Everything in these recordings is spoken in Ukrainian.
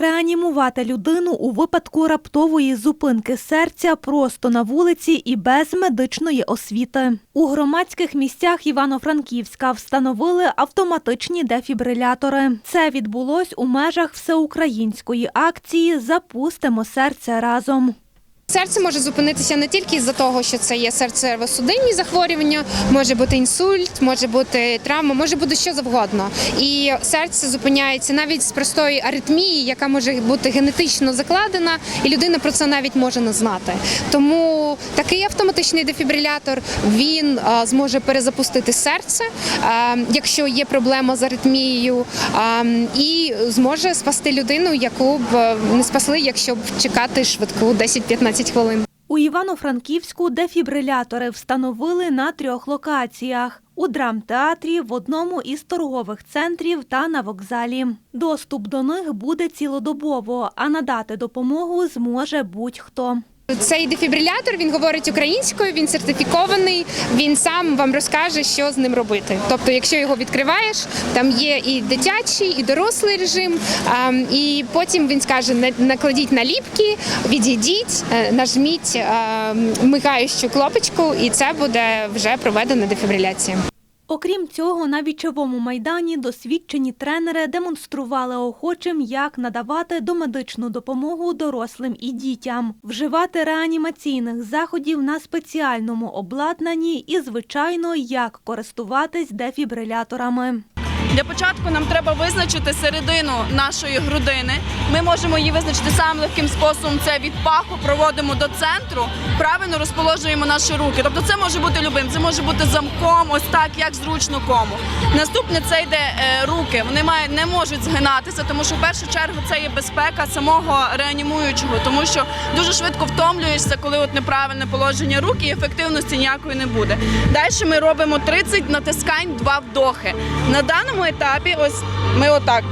Реанімувати людину у випадку раптової зупинки серця просто на вулиці і без медичної освіти. У громадських місцях Івано-Франківська встановили автоматичні дефібрилятори. Це відбулось у межах всеукраїнської акції Запустимо серце разом. Серце може зупинитися не тільки з-за того, що це є серцево-судинні захворювання, може бути інсульт, може бути травма, може бути що завгодно. І серце зупиняється навіть з простої аритмії, яка може бути генетично закладена, і людина про це навіть може не знати. Тому такий автоматичний дефібрилятор він зможе перезапустити серце, якщо є проблема з аритмією, і зможе спасти людину, яку б не спасли, якщо б чекати швидку 10-15 хвилин. У Івано-Франківську дефібрилятори встановили на трьох локаціях: у драмтеатрі, в одному із торгових центрів та на вокзалі. Доступ до них буде цілодобово, а надати допомогу зможе будь-хто. Цей дефібрилятор він говорить українською, він сертифікований. Він сам вам розкаже, що з ним робити. Тобто, якщо його відкриваєш, там є і дитячий, і дорослий режим. І потім він скаже: «На- накладіть наліпки, відійдіть, е, нажміть мигаючу кнопочку, і це буде вже проведена дефібриляція. Окрім цього, на вічовому майдані досвідчені тренери демонстрували охочим, як надавати домедичну допомогу дорослим і дітям, вживати реанімаційних заходів на спеціальному обладнанні і, звичайно, як користуватись дефібриляторами. Для початку нам треба визначити середину нашої грудини. Ми можемо її визначити самим легким способом. Це від паху проводимо до центру, правильно розположуємо наші руки. Тобто це може бути любим, це може бути замком, ось так, як зручно кому. Наступне це йде е, руки. Вони мають не можуть згинатися, тому що в першу чергу це є безпека самого реанімуючого, тому що дуже швидко втомлюєшся, коли от неправильне положення рук і ефективності ніякої не буде. Далі ми робимо 30 натискань, два вдохи. На даному етапі, ось ми отак.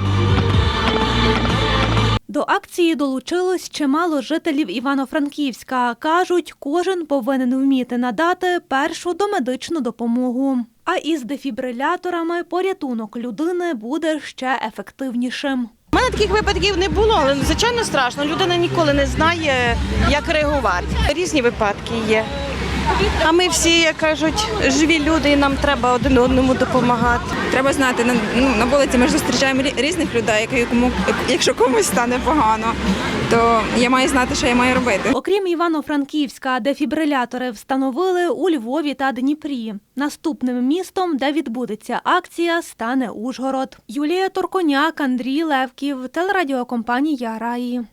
До акції долучилось чимало жителів Івано-Франківська. Кажуть, кожен повинен вміти надати першу домедичну допомогу. А із дефібриляторами порятунок людини буде ще ефективнішим. У мене таких випадків не було, але звичайно страшно. Людина ніколи не знає, як реагувати. Різні випадки є. А ми всі, як кажуть, живі люди, і нам треба один одному допомагати. Треба знати, на, ну, на вулиці ми ж зустрічаємо різних людей, які кому, якщо комусь стане погано, то я маю знати, що я маю робити. Окрім Івано-Франківська, дефібрилятори встановили у Львові та Дніпрі. Наступним містом, де відбудеться акція, стане Ужгород. Юлія Торконяк, Андрій Левків, телерадіокомпанія Раї.